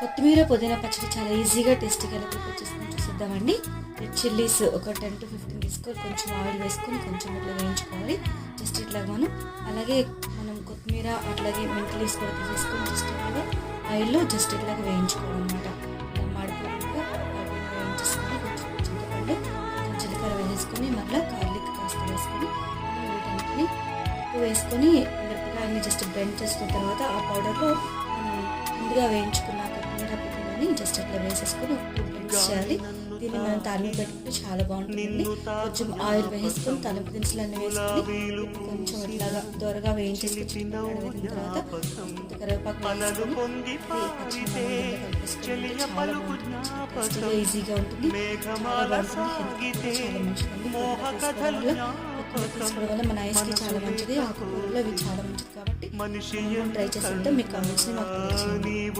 కొత్తిమీర పుదీనా పచ్చడి చాలా ఈజీగా టేస్టీగా ఎలా ప్రిపేర్ చూసిద్దామండి. రెడ్ చిల్లీస్ ఒక టెన్ టు ఫిఫ్టీన్ తీసుకొని కొంచెం ఆయిల్ వేసుకొని కొంచెం ఇట్లా వేయించుకోవాలి. జస్ట్ ఇట్లా మనం అలాగే మనం కొత్తిమీర అట్లాగే మెంతులీస్ కూడా తీసుకొని జస్ట్ ఇట్లాగా ఆయిల్లో జస్ట్ ఇట్లాగా వేయించుకోవాలి అనమాట మాడిపోకుండా వేయించేసుకొని కొంచెం చింతపండు కొంచెం జీలకర్ర వేసేసుకొని మళ్ళీ గార్లిక్ కాస్త వేసుకొని వీటన్నిటిని ఉప్పు వేసుకొని మిరపకాయని జస్ట్ బ్లెండ్ చేసుకున్న తర్వాత ఆ పౌడర్లో ముందుగా వేయించుకున్నాక కొత్తిమీర పుదీనాని జస్ట్ అట్లా వేసేసుకొని మిక్స్ చేయాలి. దీన్ని మనం తాలింపు పెట్టుకుంటే చాలా బాగుంటుందండి కొంచెం ఆయిల్ వేసుకొని తాలింపు దినుసులు అన్నీ వేసుకొని కొంచెం ఇట్లాగా దూరగా వేయించేసుకొని వేగిన తర్వాత కరివేపాకు వేసుకొని చాలా బాగుంటుంది. ఈజీగా ఉంటుంది. చాలా బాగుంటుంది. తీసుకోవడం వల్ల మన ఐస్కి చాలా మంచిది. ఆకుకూరలో ఇవి చాలా మంచిది కాబట్టి ట్రై చేస్తుంటే మీకు కావాల్సిన